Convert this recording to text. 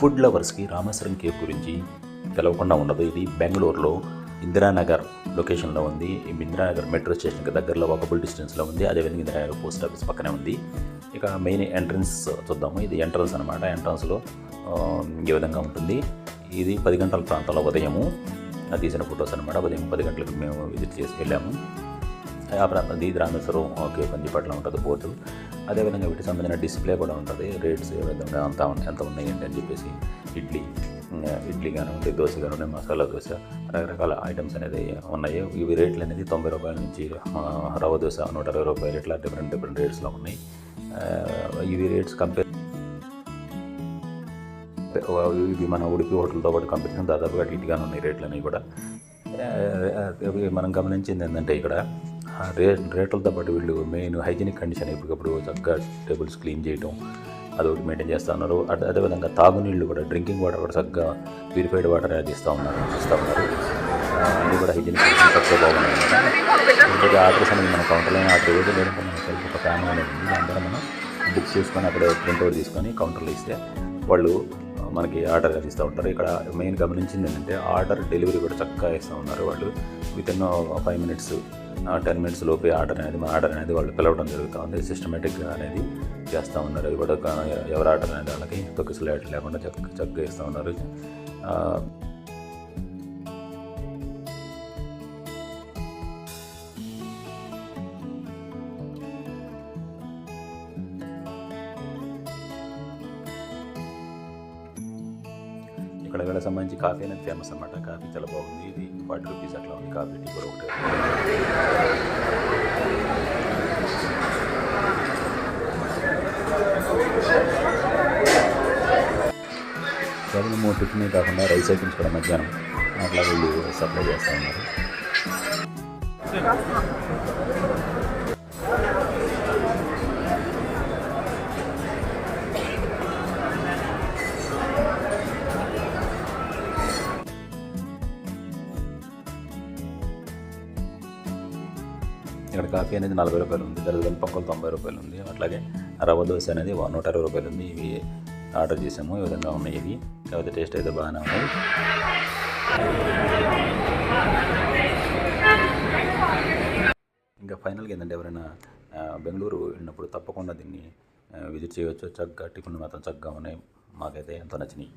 Food లవర్స్కి Rameswaram cafe గురించి తెలవకుండా ఉండదు. ఇది బెంగళూరులో ఇందిరానగర్ లొకేషన్లో ఉంది. ఈ ఇందిరానగర్ మెట్రో స్టేషన్కి దగ్గరలో వాకబుల్ డిస్టెన్స్లో ఉంది. అదేవిధంగా ఇందిరానగర్ పోస్ట్ ఆఫీస్ పక్కనే ఉంది. ఇక మెయిన్ ఎంట్రన్స్ చూద్దాము. ఇది ఎంట్రన్స్ అనమాట ఎంట్రన్స్లో ఆ, ఈ విధంగా ఉంటుంది. ఇది పది గంటల ప్రాంతంలో ఉదయము. తీసిన ఫొటోస్ అనమాట ఉదయం పది గంటలకు మేము విజిట్ చేసి వెళ్ళాము. ఆ ప్రాంతం ఇది రామేశ్వరం ఓకే పంజిపట్ల ఉంటుంది బోర్డు అదేవిధంగా వీటికి సంబంధించిన డిస్ప్లే కూడా ఉంటుంది రేట్స్ ఏ విధంగా అంత ఎంత ఉన్నాయి ఏంటి అని చెప్పేసి ఇడ్లీ ఇడ్లీ కానివ్వండి దోశ కానివ్వండి మసాలా దోశ రకరకాల ఐటమ్స్ అనేది ఉన్నాయి ఇవి రేట్లు అనేది తొంభై రూపాయల నుంచి రవ్వ దోశ నూట ఇరవై రూపాయలు ఇట్లా డిఫరెంట్ డిఫరెంట్ రేట్స్లో ఉన్నాయి. ఇవి రేట్స్ కంపేర్ ఇది మన ఉడిపి హోటల్తో పాటు కంపెనీ దాదాపుగా ఇటుగానే ఉన్నాయి రేట్లు అనేవి కూడా మనం గమనించింది ఏంటంటే ఇక్కడ రే రేట్లతో పాటు వీళ్ళు మెయిన్ హైజీనిక్ కండిషన్ ఎప్పటికప్పుడు చక్కగా టేబుల్స్ క్లీన్ చేయటం అదొకటి మెయింటైన్ చేస్తూ ఉన్నారు. అదే అదేవిధంగా తాగునీళ్ళు కూడా డ్రింకింగ్ వాటర్ కూడా చక్కగా ప్యూరిఫైడ్ వాటర్ అది ఇస్తూ ఉన్నారు ఇస్తూ ఉన్నారు. అన్నీ కూడా హైజీనిక్ కండిషన్ చక్కగా బాగున్నాయి. ఇంకా ఆర్డర్స్ అనేది మన కౌంటర్లో. ఆర్డర్ ఏదో లేదంటే ఒక ప్యానల్ అనేది ఉంది. దాని ద్వారా మనం బుక్ చేసుకొని అక్కడ ప్రింట్అవుట్ తీసుకొని కౌంటర్లో ఇస్తే వాళ్ళు మనకి ఆర్డర్ ఇస్తూ ఉంటారు. ఇక్కడ మెయిన్ గమనించింది ఏంటంటే ఆర్డర్ డెలివరీ కూడా చక్కగా ఇస్తూ ఉన్నారు వాళ్ళు. Within five minutes ten minutes లోపే ఆర్డర్ అనేది మన ఆర్డర్ అనేది వాళ్ళు పిలవడం జరుగుతూ ఉంది. సిస్టమేటిక్గా అనేది చేస్తూ ఉన్నారు. అది కూడా ఎవరు ఆర్డర్ అనేది వాళ్ళకి తొక్కిసలాట లేకుండా చక్క చక్కగా ఇస్తూ ఉన్నారు. ఇక్కడ కూడా సంబంధించి కాఫీ అనేది ఫేమస్ అనమాట కాఫీ చాలా బాగుంది. ఇది ఫార్టీ రూపీస్ అట్లా ఉంది కాఫీ టీ కూడా ఒకటి. కేవలం మూడు టిఫిన్ కాకుండా రైస్ ఐటమ్స్ కూడా మధ్యాహ్నం అట్లా వీళ్ళు సప్లై చేస్తూ ఉన్నారు. ఇక్కడ కాఫీ అనేది నలభై రూపాయలు ఉంది దళిత పక్కలు తొంభై రూపాయలు ఉంది. అట్లాగే రవ్వ దోశ అనేది నూట అరవై రూపాయలు ఉంది. ఇవి ఆర్డర్ చేసాము ఈ విధంగా ఉన్నాయి ఇవి. కాకపోతే టేస్ట్ అయితే బాగానే ఉన్నాయి. ఇంకా ఫైనల్గా ఏంటంటే ఎవరైనా బెంగళూరు వెళ్ళినప్పుడు తప్పకుండా దీన్ని విజిట్ చేయవచ్చు. చక్కగా టిఫిన్ మాత్రం చక్కగా ఉన్నాయి. మాకైతే ఎంతో నచ్చినాయి.